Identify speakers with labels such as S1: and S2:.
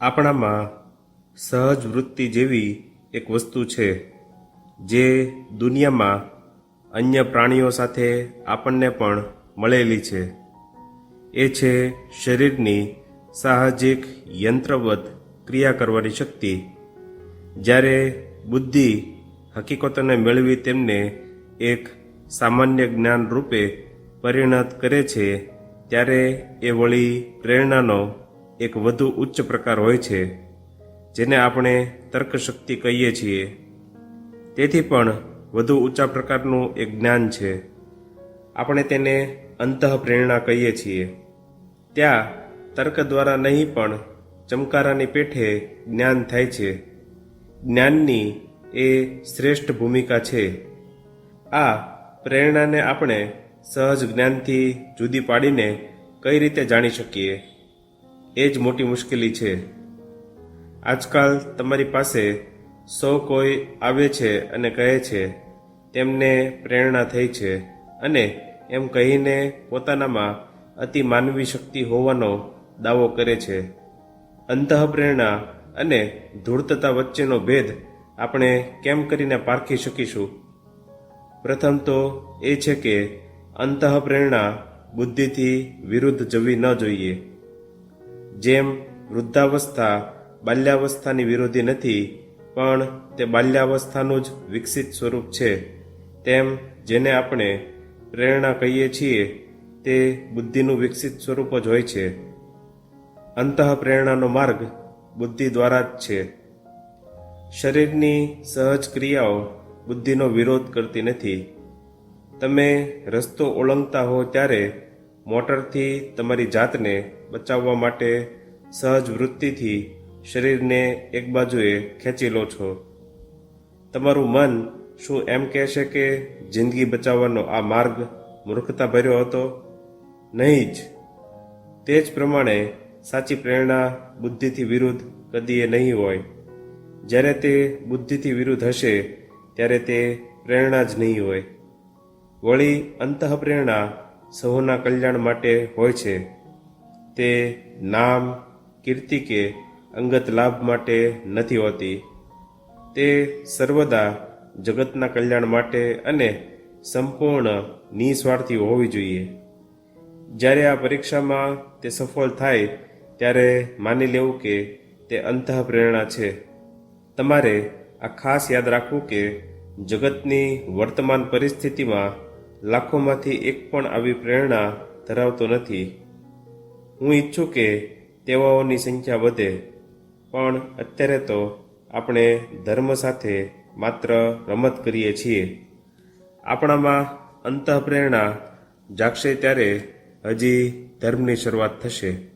S1: આપણામાં સહજ વૃત્તિ જેવી એક વસ્તુ છે, જે દુનિયામાં અન્ય પ્રાણીઓ સાથે આપણને પણ મળેલી છે. એ છે શરીરની સાહજિક યંત્રવત ક્રિયા કરવાની શક્તિ. જ્યારે બુદ્ધિ હકીકતોને મેળવી તેમને એક સામાન્ય જ્ઞાન રૂપે પરિણત કરે છે, ત્યારે એ વળી પ્રેરણાનો એક વધુ ઉચ્ચ પ્રકાર હોય છે, જેને આપણે તર્કશક્તિ કહીએ છીએ. તેથી પણ વધુ ઊંચા પ્રકારનું એક જ્ઞાન છે. આપણે તેને અંતઃપ્રેરણા કહીએ છીએ. ત્યાં તર્ક દ્વારા નહીં પણ ચમકારાની પેઠે જ્ઞાન થાય છે. જ્ઞાનની એ શ્રેષ્ઠ ભૂમિકા છે. આ પ્રેરણાને આપણે સહજ જ્ઞાનથી જુદી પાડીને કઈ રીતે જાણી શકીએ? એ જ મોટી મુશ્કેલી છે. આજકાલ તમારી પાસે સૌ કોઈ આવે છે અને કહે છે, તેમને પ્રેરણા થઈ છે. અને એમ કહીને પોતાનામાં અતિ માનવી શક્તિ હોવાનો દાવો કરે છે. અંતઃપ્રેરણા અને ધૂળતતા વચ્ચેનો ભેદ આપણે કેમ કરીને પારખી શકીશું? પ્રથમ તો એ છે કે અંતઃપ્રેરણા બુદ્ધિથી વિરુદ્ધ જવી ન જોઈએ. જેમ વૃદ્ધાવસ્થા બાલ્યાવસ્થાની વિરોધી નથી, પણ તે બાલ્યાવસ્થાનું જ વિકસિત સ્વરૂપ છે. તેમ જેને આપણે પ્રેરણા કહીએ છીએ, તે બુદ્ધિનું વિકસિત સ્વરૂપ જ હોય છે. અંતઃપ્રેરણાનો માર્ગ બુદ્ધિ દ્વારા જ છે. શરીરની સહજ ક્રિયાઓ બુદ્ધિનો વિરોધ કરતી નથી. તમે રસ્તો ઓળંગતા હો ત્યારે મોટરથી તમારી જાતને બચાવવા માટે સહજ વૃત્તિથી શરીરને એક બાજુએ ખેંચી લો છો. તમારું મન શું એમ કહેશે કે જિંદગી બચાવવાનો આ માર્ગ મૂર્ખતા ભર્યો હતો? નહીં જ. તે જ પ્રમાણે સાચી પ્રેરણા બુદ્ધિથી વિરુદ્ધ કદીએ નહીં હોય. જ્યારે તે બુદ્ધિથી વિરુદ્ધ હશે, ત્યારે તે પ્રેરણા જ નહીં હોય. વળી અંતઃપ્રેરણા સહુના કલ્યાણ માટે હોય છે. તે નામ, કીર્તિ કે અંગત લાભ માટે નથી હોતી. તે સર્વદા જગતના કલ્યાણ માટે અને સંપૂર્ણ નિસ્વાર્થી હોવી જોઈએ. જ્યારે આ પરીક્ષામાં તે સફળ થાય, ત્યારે માની લેવું કે તે અંતઃપ્રેરણા છે. તમારે આ ખાસ યાદ રાખવું કે જગતની વર્તમાન પરિસ્થિતિમાં લાખોમાંથી એક પણ આવી પ્રેરણા ધરાવતો નથી. હું ઈચ્છું કે તેવાઓની સંખ્યા વધે, પણ અત્યારે તો આપણે ધર્મ સાથે માત્ર રમત કરીએ છીએ. આપણામાં અંતઃપ્રેરણા જાગશે ત્યારે હજી ધર્મની શરૂઆત થશે.